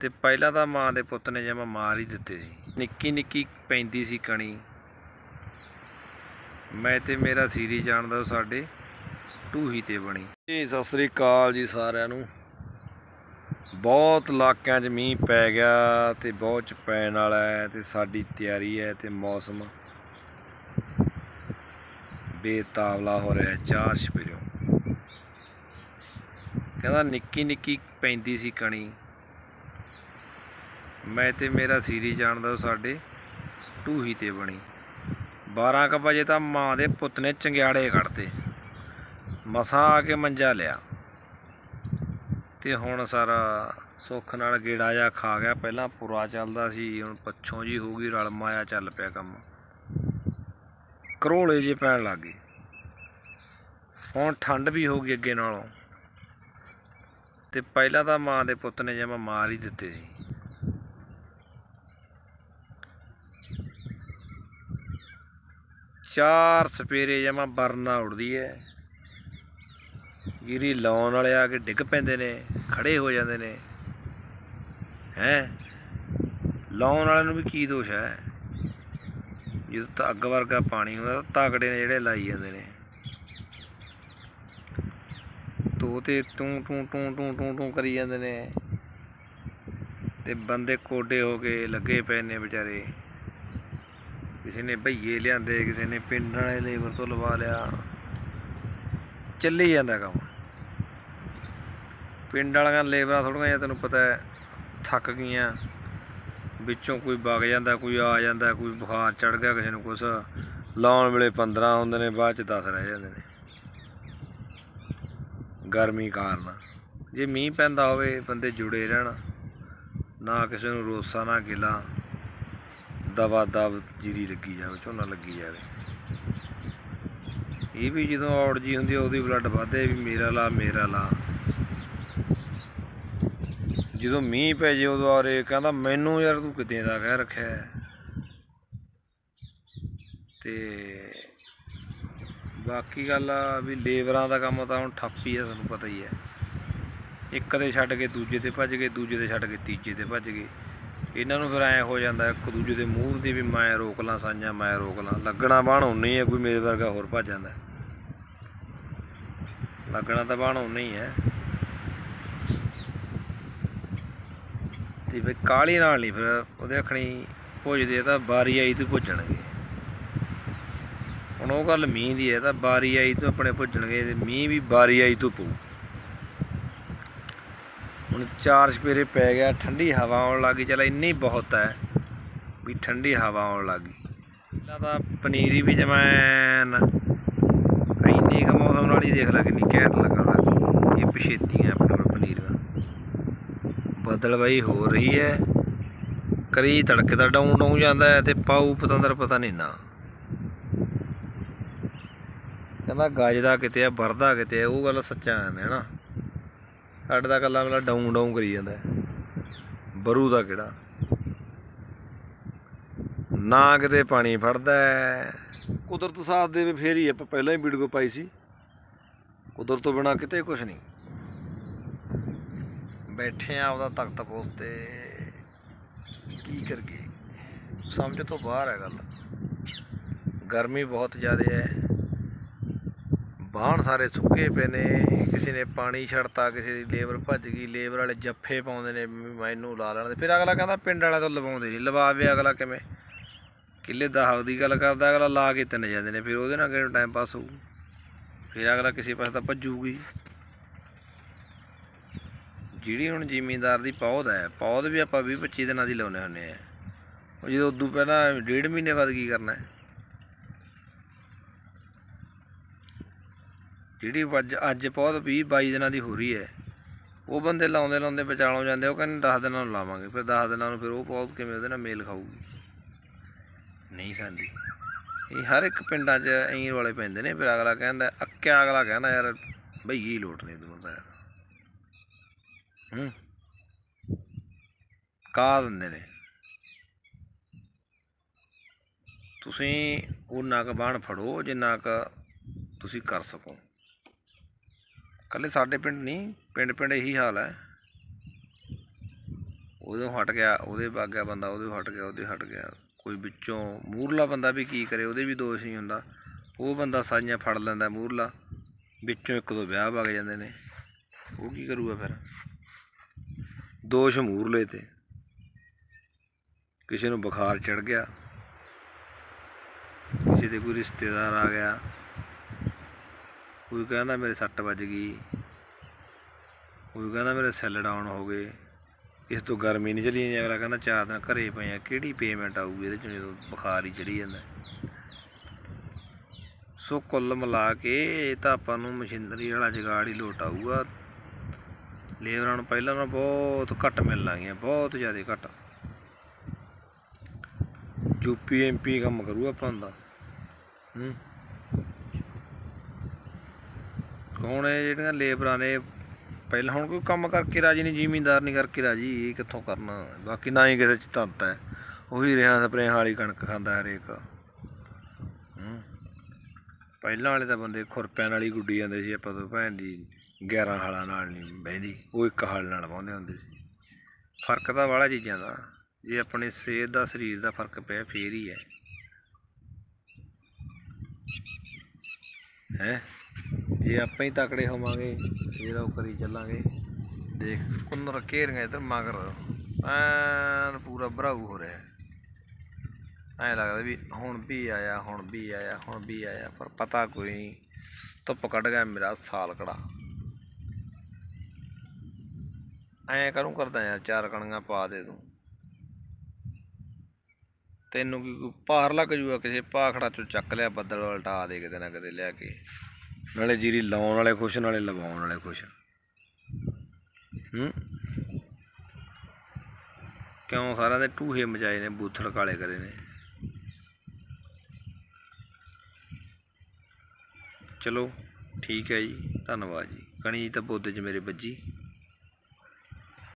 ਤੇ ਪਹਿਲਾਂ ਤਾਂ ਮਾਂ ਦੇ ਪੁੱਤ ਨੇ ਜਮਾ ਮਾਰ ਹੀ ਦਿੱਤੇ ਸੀ। ਨਿੱਕੀ ਨਿੱਕੀ ਪੈਂਦੀ ਸੀ ਕਣੀ। ਮੈਂ ਤੇ ਮੇਰਾ ਸੀਰੀ ਜਾਣਦਾ ਉਹ ਸਾਡੇ ਢੂਹੀ ਤੇ ਬਣੀ। ਜੀ, ਸਤਿ ਸ੍ਰੀ ਅਕਾਲ ਜੀ ਸਾਰਿਆਂ ਨੂੰ। ਬਹੁਤ ਇਲਾਕਿਆਂ 'ਚ ਮੀਂਹ ਪੈ ਗਿਆ ਤੇ ਬਹੁਤ ਚ ਪੈਣ ਵਾਲਾ ਹੈ ਤੇ ਸਾਡੀ ਤਿਆਰੀ ਹੈ ਤੇ ਮੌਸਮ ਬੇਤਾਵਲਾ ਹੋ ਰਿਹਾ ਚਾਰ ਛਪਿਰਿਓ ਕਹਿੰਦਾ ਨਿੱਕੀ ਨਿੱਕੀ ਪੈਂਦੀ ਸੀ ਕਣੀ। ਮੈਂ ਤੇ ਮੇਰਾ ਸੀਰੀ ਜਾਣਦਾ ਉਹ ਸਾਡੇ ਢੂਹੀ ਤੇ ਬਣੀ। 12 ਕੁ ਵਜੇ ਤਾਂ ਮਾਂ ਦੇ ਪੁੱਤ ਨੇ ਚੰਗਿਆੜੇ ਕੱਢਤੇ। ਮਸਾਂ ਆ ਕੇ ਮੰਜਾ ਲਿਆ। ਤੇ ਹੁਣ ਸਾਰਾ ਸੁੱਖ ਨਾਲ ਗੇੜਾ ਜਾ ਖਾ ਗਿਆ। ਪਹਿਲਾਂ ਪੁਰਾ ਚੱਲਦਾ ਸੀ, ਹੁਣ ਪੱਛੋਂ ਜੀ ਹੋ ਗਈ ਰਲ ਮਾਇਆ ਚੱਲ ਪਿਆ ਕੰਮ। ਕਰੋਲੇ ਜੇ ਪੈਣ ਲੱਗ ਗਏ। ਹੁਣ ਠੰਡ ਵੀ ਹੋ ਗਈ ਅੱਗੇ ਨਾਲੋਂ। ਤੇ ਪਹਿਲਾਂ ਤਾਂ ਮਾਂ ਦੇ ਪੁੱਤ ਨੇ ਜਮਾ ਮਾਰ ਹੀ ਦਿੱਤੇ ਸੀ। ਚਾਰ ਸਪੇਰੇ ਜਮਾ ਬਰਨਾ ਉੜਦੀ ਹੈ ਗਿਰੀ ਲਾਉਣ ਵਾਲੇ ਆ ਕੇ ਡਿੱਗ ਪੈਂਦੇ ਨੇ, ਖੜੇ ਹੋ ਜਾਂਦੇ ਨੇ। ਹੈ? ਲਾਉਣ ਵਾਲਿਆਂ ਨੂੰ ਵੀ ਕੀ ਦੋਸ਼ ਹੈ ਜਦੋਂ ਤਾਂ ਅੱਗ ਵਰਗਾ ਪਾਣੀ ਹੁੰਦਾ ਤਾਂ ਤਾਕੜੇ ਨੇ ਜਿਹੜੇ ਲਾਈ ਜਾਂਦੇ ਨੇ। ਤੋਤੇ ਟੂੰ ਟੂੰ ਟੂੰ ਟੂੰ ਟੂੰ ਟੂੰ ਕਰੀ ਜਾਂਦੇ ਨੇ। ਤੇ ਬੰਦੇ ਕੋਡੇ ਹੋ ਕੇ ਲੱਗੇ ਪਏ ਨੇ ਵਿਚਾਰੇ। ਕਿਸੇ ਨੇ ਭਈਏ ਲਿਆਂਦੇ, ਕਿਸੇ ਨੇ ਪਿੰਡ ਵਾਲੇ ਲੇਬਰ ਤੋਂ ਲਵਾ ਲਿਆ। ਚੱਲੀ ਜਾਂਦਾ ਕੰਮ। ਪਿੰਡ ਵਾਲੀਆਂ ਲੇਬਰਾਂ ਥੋੜੀਆਂ ਜਿਹਾ ਤੈਨੂੰ ਪਤਾ ਹੈ, ਥੱਕ ਗਈਆਂ। ਵਿੱਚੋਂ ਕੋਈ ਵਗ ਜਾਂਦਾ, ਕੋਈ ਆ ਜਾਂਦਾ, ਕੋਈ ਬੁਖਾਰ ਚੜ ਗਿਆ ਕਿਸੇ ਨੂੰ ਕੁਛ। ਲਾਉਣ ਵੇਲੇ 15 ਹੁੰਦੇ ਨੇ, ਬਾਅਦ ਚ 10 ਰਹਿ ਜਾਂਦੇ ਨੇ। ਗਰਮੀ ਕਾਰਨ। ਜੇ ਮੀਂਹ ਪੈਂਦਾ ਹੋਵੇ, ਬੰਦੇ ਜੁੜੇ ਰਹਿਣ। ਨਾ ਕਿਸੇ ਨੂੰ ਰੋਸਾ, ਨਾ ਗਿਲਾ। ਦਵਾ ਦਵ ਜੀਰੀ ਲੱਗੀ ਜਾਵੇ, ਝੋਨਾ ਲੱਗੀ ਜਾਵੇ। ਇਹ ਵੀ ਜਦੋਂ ਔੜ ਜੀ ਹੁੰਦੀ ਆ, ਉਹਦੀ ਬਲੱਡ ਵੱਧਦੇ ਵੀ ਮੇਰਾ ਲਾ ਮੇਰਾ ਲਾ। ਜਦੋਂ ਮੀਂਹ ਪੈ ਜੇ ਉਦੋਂ ਆਰੇ ਕਹਿੰਦਾ, ਮੈਨੂੰ ਯਾਰ ਤੂੰ ਕਿਤੇ ਦਾ ਕਹਿ ਰੱਖਿਆ ਹੈ। ਤੇ ਬਾਕੀ ਗੱਲ ਆ ਵੀ ਲੇਬਰਾਂ ਦਾ ਕੰਮ ਤਾਂ ਹੁਣ ਠੱਪ ਹੀ ਆ ਤੁਹਾਨੂੰ ਪਤਾ ਹੀ ਹੈ ਇੱਕ 'ਤੇ ਛੱਡ ਕੇ ਦੂਜੇ ਤੇ ਭੱਜ ਗਏ, ਦੂਜੇ 'ਤੇ ਛੱਡ ਕੇ ਤੀਜੇ ਤੇ ਭੱਜ ਗਏ। ਇਹਨਾਂ ਨੂੰ ਫਿਰ ਐ ਹੋ ਜਾਂਦਾ ਇੱਕ ਦੂਜੇ ਦੇ ਮੂੰਹ ਦੀ ਵੀ ਮੈਂ ਰੋਕ ਲਾਂ, ਸਾਂਝਾ ਮੈਂ ਰੋਕ ਲਾਂ। ਲੱਗਣਾ ਬਾਣ ਉਨੀ ਹੈ, ਕੋਈ ਮੇਰੇ ਵਰਗਾ ਹੋਰ ਭੱਜ ਜਾਂਦਾ। ਲੱਗਣਾ ਤਾਂ ਬਾਣ ਉਨੀ ਹੀ ਹੈ। ਤੇ ਫਿਰ ਕਾਲੀ ਨਾਲ ਨਹੀਂ, ਫਿਰ ਉਹਦੇ ਅੱਖਣੀ ਭੁੱਜਦੇ ਤਾਂ ਬਾਰੀ ਆਈ ਤੋਂ ਭੁੱਜਣਗੇ। ਹੁਣ ਉਹ ਗੱਲ ਮੀਂਹ ਦੀ ਹੈ, ਤਾਂ ਬਾਰੀ ਆਈ ਤੋਂ ਆਪਣੇ ਭੁੱਜਣਗੇ ਤੇ ਮੀਂਹ ਵੀ ਬਾਰੀ ਆਈ ਤੋਂ ਪਊ। ਹੁਣ ਚਾਰ ਸਪੇਰੇ ਪੈ ਗਿਆ, ਠੰਡੀ ਹਵਾ ਆਉਣ ਲੱਗੀ ਚਲ ਇੰਨੀ ਬਹੁਤ ਹੈ ਵੀ ਠੰਡੀ ਹਵਾ ਆਉਣ ਲੱਗੀ ਪਹਿਲਾਂ ਤਾਂ ਪਨੀਰੀ ਵੀ ਜਮੈਨ ਇੰਨੀ ਕੁ ਮੌਸਮ ਨਾਲ ਹੀ ਦੇਖ ਲੈ ਕਿੰਨੀ ਘੈਂਟ ਲੱਗਣ ਲੱਗੀ ਇਹ ਪਛੇਤੀਆਂ ਆਪਣੇ ਕੋਲ ਪਨੀਰ ਦਾ ਬਦਲਵਾਈ ਹੋ ਰਹੀ ਹੈ। ਕਰੀ ਤੜਕੇ ਦਾ ਡਾਉਂ ਡਾਉਂ ਜਾਂਦਾ ਹੈ ਤੇ ਪਾਉ ਪਤੰਦਰ ਪਤਾ ਨਹੀਂ ਨਾ। ਕਹਿੰਦਾ, ਗੱਜਦਾ ਕਿਤੇ ਆ, ਵਰਦਾ ਕਿਤੇ ਆ, ਉਹ ਗੱਲ ਸੱਚਾ ਹੈ ਨਾ। ਸਾਡੇ ਦਾ ਕੱਲਾ ਮਤਲਬ ਡਾਉਂ ਡਾਉਂ ਕਰੀ ਜਾਂਦਾ ਬਰੂ ਦਾ ਕਿਹੜਾ? ਨਾ ਕਿਤੇ ਪਾਣੀ ਫੜਦਾ ਕੁਦਰਤ ਸਾਥ ਦੇਵੇ ਫੇਰ ਹੀ ਆਪਾਂ ਪਹਿਲਾਂ ਹੀ ਵੀਡੀਓ ਪਾਈ ਸੀ। ਕੁਦਰਤ ਤੋਂ ਬਿਨਾ ਕਿਤੇ ਕੁਝ ਨਹੀਂ। ਬੈਠੇ ਆ ਉਹਦਾ ਤਖਤ ਪੋਸ ਤੇ। ਕੀ ਕਰਗੇ ਸਮਝ ਤੋਂ ਬਾਹਰ ਹੈ ਗੱਲ। ਗਰਮੀ ਬਹੁਤ ਜ਼ਿਆਦਾ ਹੈ। ਬਾਹਣ ਸਾਰੇ ਸੁੱਕੇ ਪਏ ਨੇ, ਕਿਸੇ ਨੇ ਪਾਣੀ ਛੱਡਤਾ, ਕਿਸੇ ਦੀ ਲੇਬਰ ਭੱਜ ਗਈ, ਲੇਬਰ ਵਾਲੇ ਜੱਫੇ ਪਾਉਂਦੇ ਨੇ ਮੈਨੂੰ ਲਾ ਲੈਣ ਦੇ ਫਿਰ ਅਗਲਾ ਕਹਿੰਦਾ ਪਿੰਡ ਵਾਲਾ ਤੋਂ ਲਵਾਉਂਦੇ ਨਹੀਂ ਲਵਾਵੇ ਅਗਲਾ ਕਿਵੇਂ? ਕਿੱਲੇ ਦਾ ਦਹਾਵ ਦੀ ਗੱਲ ਕਰਦਾ, ਅਗਲਾ ਲਾ ਕੇ ਤਿੰਨ ਜਾਂਦੇ ਨੇ, ਫਿਰ ਉਹਦੇ ਨਾਲ ਕਿਹੜਾ ਟਾਈਮ ਪਾਸ ਹੋਊ? ਫਿਰ ਅਗਲਾ ਕਿਸੇ ਪਾਸੇ ਤਾਂ ਭੱਜੂਗੀ। ਜਿਹੜੀ ਹੁਣ ਜ਼ਿਮੀਂਦਾਰ ਦੀ ਪੌਦ ਹੈ ਪੌਦ ਵੀ ਆਪਾਂ 20 25 ਦਿਨਾਂ ਦੀ ਲਾਉਨੇ ਹੁੰਨੇ ਆ। ਉਹ ਜਦੋਂ ਉਦੋਂ ਪਹਿਲਾਂ ਡੇਢ ਮਹੀਨੇ ਬਾਅਦ ਕੀ ਕਰਨਾ ਹੈ? ਜਿਹੜੀ ਅੱਜ ਅੱਜ ਪੌਦ 20 22 ਦਿਨਾਂ ਦੀ ਹੋ ਰਹੀ ਹੈ। ਉਹ ਬੰਦੇ ਲਾਉਂਦੇ ਲਾਉਂਦੇ ਵਿਚਾਲੋਂ ਜਾਂਦੇ ਉਹ ਕਹਿੰਦੇ 10 ਦਿਨਾਂ ਨੂੰ ਲਾਵਾਂਗੇ। ਫਿਰ 10 ਦਿਨਾਂ ਨੂੰ ਫਿਰ ਉਹ ਪੌਦ ਕਿਵੇਂ ਉਹਦੇ ਨਾਲ ਮੇਲ ਖਾਊਗੀ। ਨਹੀਂ ਖਾਂਦੀ। ਇਹ ਹਰ ਇੱਕ ਪਿੰਡਾਂ 'ਚ ਐਂ ਵਾਲੇ ਪੈਂਦੇ ਨੇ ਫਿਰ ਅਗਲਾ ਕਹਿੰਦਾ ਅੱਕਿਆ ਅਗਲਾ ਕਹਿੰਦਾ ਯਾਰ ਭਈਏ ਹੀ ਲੋਟਨੇ ਤੂੰ ਤਾਂ ਯਾਰ ਹੂੰ। ਕਾ ਦਿੰਦੇ ਨੇ। ਤੁਸੀਂ ਉਹਨਾਂ ਕੁ ਬਾਣ ਫੜੋ ਜਿੰਨਾ ਕੁ ਤੁਸੀਂ ਕਰ ਸਕੋ। ਕੱਲੇ ਸਾਡੇ ਪਿੰਡ ਨਹੀਂ ਪਿੰਡ ਪਿੰਡ ਇਹੀ ਹਾਲ ਹੈ। ਉਦੋਂ ਹਟ ਗਿਆ, ਉਹਦੇ ਵਗ ਗਿਆ ਬੰਦਾ, ਉਹਦੇ ਹਟ ਗਿਆ, ਉਹਦੇ ਹਟ ਗਿਆ। ਕੋਈ ਵਿੱਚੋਂ ਮੂਰਲਾ ਬੰਦਾ ਵੀ ਕੀ ਕਰੇ, ਉਹਦੇ ਵੀ ਦੋਸ਼ ਨਹੀਂ ਹੁੰਦਾ। ਉਹ ਬੰਦਾ ਸਾਰੀਆਂ ਫੜ ਲੈਂਦਾ ਮੂਰਲਾ, ਵਿੱਚੋਂ ਇੱਕ ਦੋ ਵਿਆਹ ਵਗ ਜਾਂਦੇ ਨੇ। ਉਹ ਕੀ ਕਰੂਗਾ ਫਿਰ? ਦੋਸ਼ ਮੂਰਲੇ ਤੇ। ਕਿਸੇ ਨੂੰ ਬੁਖਾਰ ਚੜ ਗਿਆ, ਕਿਸੇ ਦੇ ਕੋਈ ਰਿਸ਼ਤੇਦਾਰ ਆ ਗਿਆ। ਕੋਈ ਕਹਿੰਦਾ ਮੇਰੇ ਸੱਟ ਵੱਜ ਗਈ, ਕੋਈ ਕਹਿੰਦਾ ਮੇਰੇ ਸੈੱਲ ਡਾਊਨ ਹੋ ਗਏ, ਇਸ ਤੋਂ ਗਰਮੀ ਨਹੀਂ ਚਲੀ ਜਾਂਦੀ, ਅਗਲਾ ਕਹਿੰਦਾ ਚਾਰ ਦਿਨ ਘਰੇ ਪਏ ਆ, ਕਿਹੜੀ ਪੇਮੈਂਟ ਆਊਗੀ ਇਹਦੇ ਚੋਂ ਜਦੋਂ ਬੁਖਾਰ ਹੀ ਚੜੀ ਜਾਂਦਾ। ਸੋ ਕੁੱਲ ਮਿਲਾ ਕੇ ਇਹ ਤਾਂ ਆਪਾਂ ਨੂੰ ਮਸ਼ੀਨਰੀ ਵਾਲਾ ਜਗਾੜ ਹੀ ਲੋਟ ਆਊਗਾ। ਲੇਬਰਾਂ ਨੂੰ ਪਹਿਲਾਂ ਨਾਲੋਂ ਬਹੁਤ ਘੱਟ ਮਿਲ ਲਾਂਗੀਆਂ ਬਹੁਤ ਜ਼ਿਆਦਾ ਘੱਟ। ਯੂਪੀ ਐਮਪੀ ਕੰਮ ਕਰੂ ਆਪਾਂ ਦਾ ਹੂੰ। ਹੁਣ ਇਹ ਜਿਹੜੀਆਂ ਲੇਬਰਾਂ ਨੇ, ਪਹਿਲਾਂ ਹੁਣ ਕੋਈ ਕੰਮ ਕਰਕੇ ਰਾਜੀ ਨਹੀਂ, ਜ਼ਿਮੀਂਦਾਰ ਨਹੀਂ ਕਰਕੇ ਰਾਜੀ, ਇਹ ਕਿੱਥੋਂ ਕਰਨਾ? ਬਾਕੀ ਨਾ ਹੀ ਕਿਸੇ ਚ ਤੰਤ ਹੈ। ਉਹੀ ਰਿਹਾ ਸਪਰੇਹਾਂ ਵਾਲੀ ਕਣਕ ਖਾਂਦਾ ਹਰੇਕ। ਪਹਿਲਾਂ ਵਾਲੇ ਤਾਂ ਬੰਦੇ ਖੁਰਪਿਆਂ ਨਾਲ ਹੀ ਗੁੱਡੀ ਜਾਂਦੇ ਸੀ, ਆਪਾਂ ਤੋਂ ਭੈਣ ਦੀ 11 ਹਾਲਾਂ ਨਾਲ ਨਹੀਂ ਬਹਿੰਦੀ, ਉਹ ਇੱਕ ਹਾਲ ਨਾਲ ਵਾਹੁੰਦੇ ਹੁੰਦੇ ਸੀ। ਫ਼ਰਕ ਤਾਂ ਵਾਲਾ ਚੀਜ਼ਾਂ ਦਾ। ਜੇ ਆਪਣੇ ਸਿਹਤ ਦਾ, ਸਰੀਰ ਦਾ ਫ਼ਰਕ ਪਿਆ, ਫੇਰ ਹੀ ਹੈ। ਹੈ? ਜੇ ਆਪਾਂ ਹੀ ਤਕੜੇ ਹੋਵਾਂਗੇ ਫੇਰ ਉਹ ਕਰੀ ਚੱਲਾਂਗੇ। ਦੇਖ, ਕੁੰਨਰ ਘੇਰੀਆਂ ਇਧਰ ਮਗਰ। ਐਨ ਪੂਰਾ ਭਰਾਊ ਹੋ ਰਿਹਾ। ਐ ਲੱਗਦਾ ਵੀ ਹੁਣ ਵੀ ਆਇਆ, ਹੁਣ ਵੀ ਆਇਆ, ਹੁਣ ਵੀ ਆਇਆ, ਪਰ ਪਤਾ ਕੋਈ ਨਹੀਂ। ਧੁੱਪ ਕੱਢ ਗਿਆ ਮੇਰਾ ਸਾਲ ਕੜਾ। ਐਂ ਕਰੂੰ ਕਰਦਾ ਯਾਰ ਚਾਰ ਕਣੀਆਂ ਪਾ ਦੇ ਤੂੰ। ਤੈਨੂੰ ਕੀ ਕੋਈ ਭਾਰ ਲੱਗ ਜੂਗਾ? ਕਿਸੇ ਭਾਖੜਾ ਚੋਂ ਚੱਕ ਲਿਆ, ਬੱਦਲ ਉਲਟਾ ਦੇ ਕਿਤੇ ਨਾ ਕਿਤੇ ਲੈ ਕੇ। ਨਾਲੇ ਜੀਰੀ ਲਾਉਣ ਵਾਲੇ ਖੁਸ਼, ਨਾਲੇ ਲਵਾਉਣ ਵਾਲੇ ਖੁਸ਼। ਹੂੰ? ਕਿਉਂ? ਸਾਰਿਆਂ ਦੇ ਟੂਹੇ ਮਚਾਏ ਨੇ, ਬੂਥੜ ਕਾਲੇ ਕਰੇ ਨੇ। ਚਲੋ, ਠੀਕ ਹੈ ਜੀ, ਧੰਨਵਾਦ ਜੀ। ਕਣੀ ਤਾਂ ਬੋਦੇ 'ਚ ਮੇਰੇ ਵੱਜੀ।